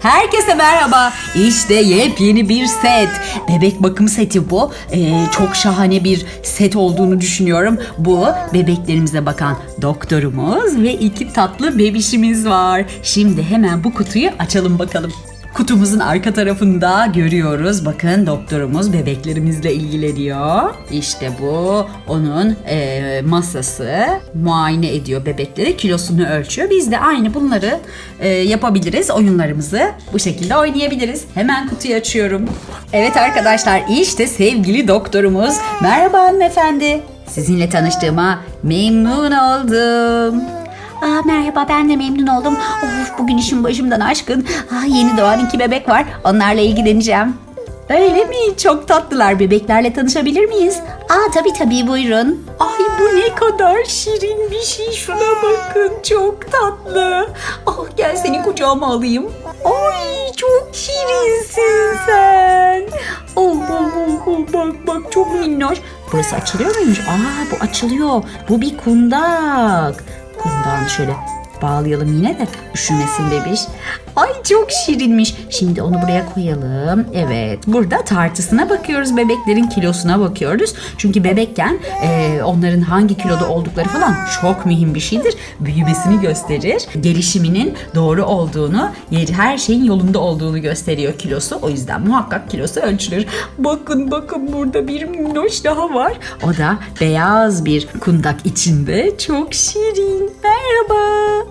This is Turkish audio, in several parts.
Herkese merhaba. İşte yepyeni bir set. Bebek bakım seti bu. Ee, çok şahane bir set olduğunu düşünüyorum. Bu bebeklerimize bakan doktorumuz ve iki tatlı bebişimiz var. Şimdi hemen bu kutuyu açalım bakalım. Kutumuzun arka tarafında görüyoruz. Bakın doktorumuz bebeklerimizle ilgileniyor. İşte bu onun eee, masası. Muayene ediyor bebekleri. Kilosunu ölçüyor. Biz de aynı bunları eee, yapabiliriz. Oyunlarımızı bu şekilde oynayabiliriz. Hemen kutuyu açıyorum. Evet arkadaşlar işte sevgili doktorumuz. Merhaba hanımefendi. Sizinle tanıştığıma memnun oldum. Aa, merhaba ben de memnun oldum. Of, bugün işim başımdan aşkın. Aa, yeni doğan iki bebek var. Onlarla ilgileneceğim. Öyle mi? Çok tatlılar. Bebeklerle tanışabilir miyiz? Aa tabii tabii buyurun. Ay bu ne kadar şirin bir şey. Şuna bakın. Çok tatlı. Ah gel seni kucağıma alayım. Ay çok şirinsin sen. Oh, oh, oh, oh, bak bak çok minnoş. Burası açılıyor muymuş? Aa bu açılıyor. Bu bir kundak. Kundağını şöyle bağlayalım yine de üşümesin bebiş. Ay çok şirinmiş. Şimdi onu buraya koyalım. Evet burada tartısına bakıyoruz. Bebeklerin kilosuna bakıyoruz. Çünkü bebekken e, onların hangi kiloda oldukları falan çok mühim bir şeydir. Büyümesini gösterir. Gelişiminin doğru olduğunu, her şeyin yolunda olduğunu gösteriyor kilosu. O yüzden muhakkak kilosu ölçülür. Bakın bakın burada bir minnoş daha var. O da beyaz bir kundak içinde. Çok şirin.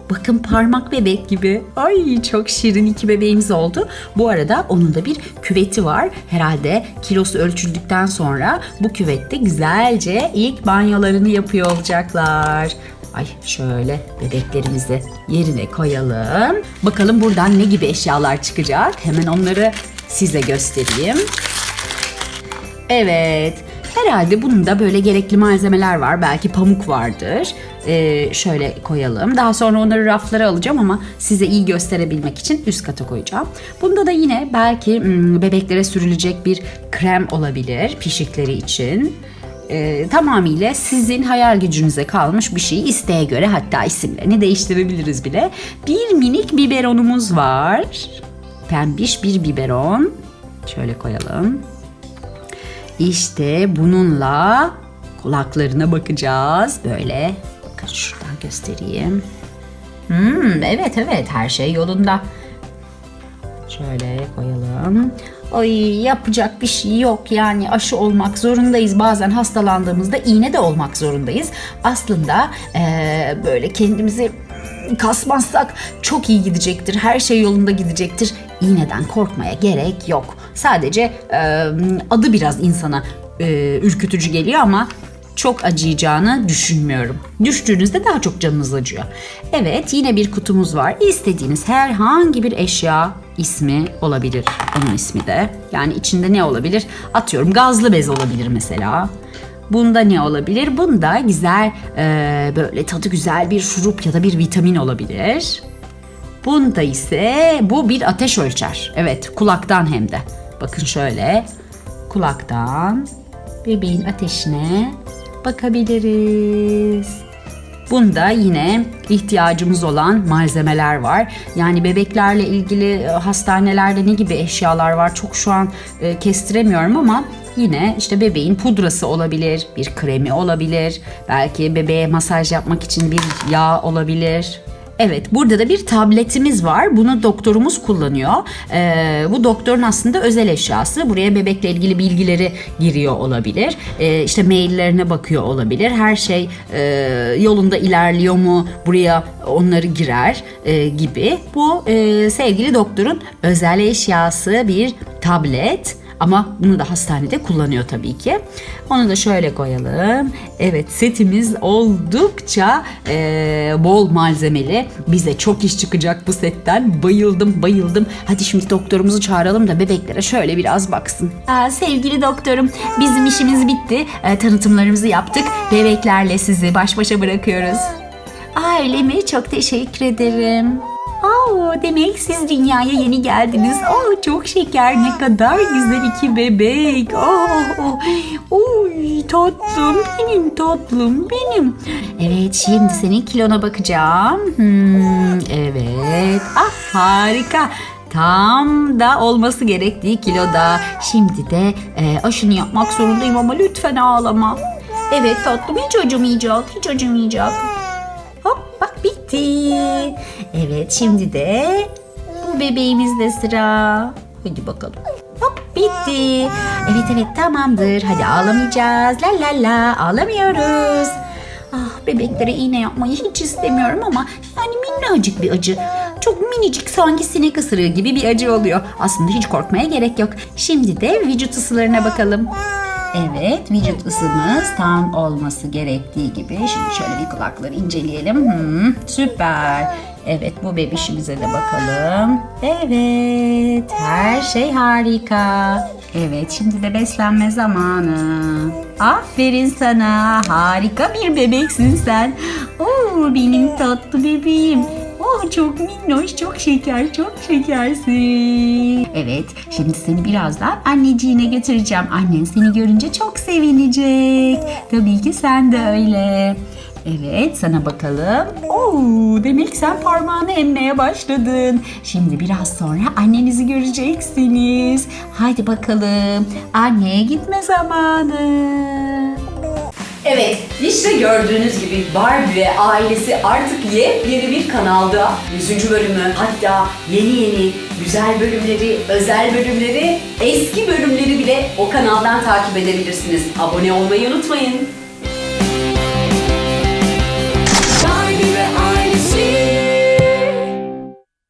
Bakın parmak bebek gibi. Ay çok şirin iki bebeğimiz oldu. Bu arada onun da bir küveti var. Herhalde kilosu ölçüldükten sonra bu küvette güzelce ilk banyolarını yapıyor olacaklar. Ay şöyle bebeklerimizi yerine koyalım. Bakalım buradan ne gibi eşyalar çıkacak. Hemen onları size göstereyim. Evet. Herhalde bunun da böyle gerekli malzemeler var. Belki pamuk vardır. Ee, şöyle koyalım. Daha sonra onları raflara alacağım ama size iyi gösterebilmek için üst kata koyacağım. Bunda da yine belki hmm, bebeklere sürülecek bir krem olabilir pişikleri için. Ee, tamamıyla sizin hayal gücünüze kalmış bir şey. İsteğe göre hatta isimlerini değiştirebiliriz bile. Bir minik biberonumuz var. Pembiş bir biberon. Şöyle koyalım. İşte bununla kulaklarına bakacağız. Böyle bakın şuradan göstereyim. Hmm, evet evet her şey yolunda. Şöyle koyalım. Ay yapacak bir şey yok yani aşı olmak zorundayız. Bazen hastalandığımızda iğne de olmak zorundayız. Aslında eee, böyle kendimizi kasmazsak çok iyi gidecektir. Her şey yolunda gidecektir. İğneden korkmaya gerek yok. Sadece eee, adı biraz insana eee, ürkütücü geliyor ama çok acıyacağını düşünmüyorum. Düştüğünüzde daha çok canınız acıyor. Evet yine bir kutumuz var. İstediğiniz herhangi bir eşya ismi olabilir. Onun ismi de. Yani içinde ne olabilir? Atıyorum gazlı bez olabilir mesela. Bunda ne olabilir? Bunda güzel eee, böyle tadı güzel bir şurup ya da bir vitamin olabilir. Bunda ise bu bir ateş ölçer. Evet kulaktan hem de. Bakın şöyle kulaktan bebeğin ateşine bakabiliriz. Bunda yine ihtiyacımız olan malzemeler var. Yani bebeklerle ilgili e, hastanelerde ne gibi eşyalar var çok şu an e, kestiremiyorum ama yine işte bebeğin pudrası olabilir, bir kremi olabilir, belki bebeğe masaj yapmak için bir yağ olabilir. Evet burada da bir tabletimiz var. Bunu doktorumuz kullanıyor. Ee, bu doktorun aslında özel eşyası. Buraya bebekle ilgili bilgileri giriyor olabilir. Ee, işte maillerine bakıyor olabilir. Her şey e, yolunda ilerliyor mu? Buraya onları girer e, gibi. Bu e, sevgili doktorun özel eşyası bir tablet. Ama bunu da hastanede kullanıyor tabii ki. Onu da şöyle koyalım. Evet setimiz oldukça eee, bol malzemeli. Bize çok iş çıkacak bu setten. Bayıldım bayıldım. Hadi şimdi doktorumuzu çağıralım da bebeklere şöyle biraz baksın. Aa, sevgili doktorum bizim işimiz bitti. Ee, tanıtımlarımızı yaptık. Bebeklerle sizi baş başa bırakıyoruz. Aa öyle mi? Çok teşekkür ederim. Aa, demek siz dünyaya yeni geldiniz. Aa, çok şeker ne kadar güzel iki bebek. Aa, oh, oy, tatlım benim tatlım benim. Evet şimdi senin kilona bakacağım. Hmm, evet. Ah harika. Tam da olması gerektiği kiloda. Şimdi de e, aşını yapmak zorundayım ama lütfen ağlama. Evet tatlım hiç acımayacak, hiç acımayacak. Bitti. Evet şimdi de bu bebeğimizde sıra. Hadi bakalım. Hop bitti. Evet evet tamamdır. Hadi ağlamayacağız. La la la ağlamıyoruz. Ah bebeklere iğne yapmayı hiç istemiyorum ama yani minnacık bir acı. Çok minicik sanki sinek ısırığı gibi bir acı oluyor. Aslında hiç korkmaya gerek yok. Şimdi de vücut ısılarına bakalım. Evet, vücut ısımız tam olması gerektiği gibi. Şimdi şöyle bir kulakları inceleyelim. Hmm, süper. Evet, bu bebişimize de bakalım. Evet, her şey harika. Evet, şimdi de beslenme zamanı. Aferin sana. Harika bir bebeksin sen. Oo, benim tatlı bebeğim. Oh çok minnoş, çok şeker, çok şekersin. Evet, şimdi seni birazdan anneciğine götüreceğim. Annen seni görünce çok sevinecek. Tabii ki sen de öyle. Evet, sana bakalım. Oo, demek sen parmağını emmeye başladın. Şimdi biraz sonra annenizi göreceksiniz. Haydi bakalım. Anneye gitme zamanı. Evet, işte gördüğünüz gibi Barbie ve ailesi artık yepyeni bir kanalda. 100. bölümü, hatta yeni yeni güzel bölümleri, özel bölümleri, eski bölümleri bile o kanaldan takip edebilirsiniz. Abone olmayı unutmayın.